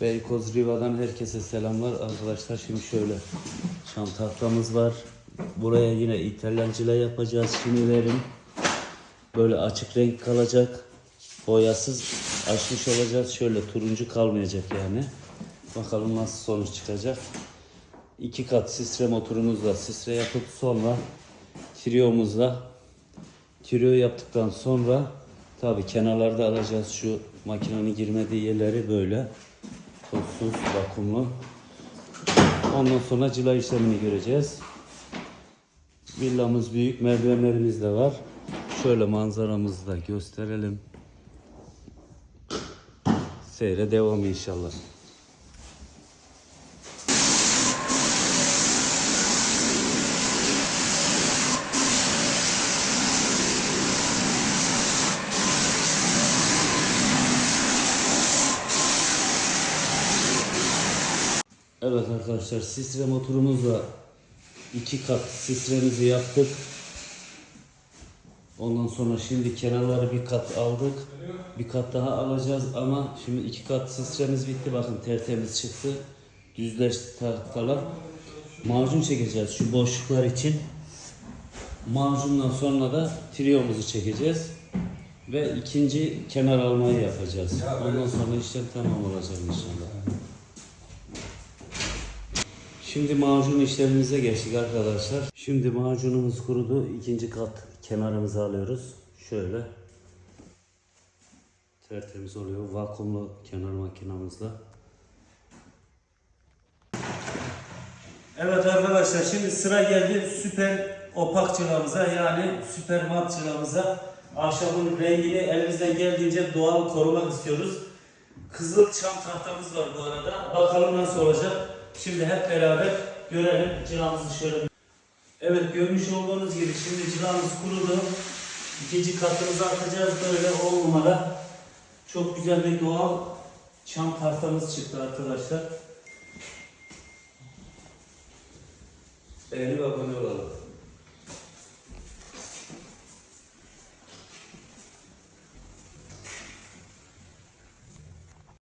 Beykoz Riva'dan herkese selamlar arkadaşlar. Şimdi şöyle şam tahtamız var. Buraya yine İtalyancıyla yapacağız. Şimdi verin. Böyle açık renk kalacak. Boyasız açmış olacağız. Şöyle turuncu kalmayacak yani. Bakalım nasıl sonuç çıkacak. İki kat sistre motorumuzla sistre yapıp sonra triomuzla trio yaptıktan sonra tabi kenarlarda alacağız şu makinenin girmediği yerleri böyle tozsuz vakumlu. Ondan sonra cila işlemini göreceğiz. Villamız büyük merdivenlerimiz de var. Şöyle manzaramızı da gösterelim. Seyre devam inşallah Evet arkadaşlar sistre motorumuzla iki kat sistremizi yaptık. Ondan sonra şimdi kenarları bir kat aldık. Bir kat daha alacağız ama şimdi iki kat sistremiz bitti. Bakın tertemiz çıktı. Düzleşti tahtalar. Macun çekeceğiz şu boşluklar için. Macundan sonra da triomuzu çekeceğiz. Ve ikinci kenar almayı yapacağız. Ondan sonra işlem tamam olacak inşallah. Şimdi macun işlemimize geçtik arkadaşlar. Şimdi macunumuz kurudu. İkinci kat kenarımızı alıyoruz. Şöyle. Tertemiz oluyor. Vakumlu kenar makinamızla. Evet arkadaşlar şimdi sıra geldi süper opak çıramıza yani süper mat çıramıza. Ahşabın rengini elimizden geldiğince doğal korumak istiyoruz. Kızıl çam tahtamız var bu arada. Bakalım nasıl olacak. Şimdi hep beraber görelim. Cilamızı şöyle. Evet görmüş olduğunuz gibi şimdi cilamız kurudu. İkinci katımızı atacağız böyle 10 numara. Çok güzel bir doğal çam tahtamız çıktı arkadaşlar. Beğeni ve abone olalım.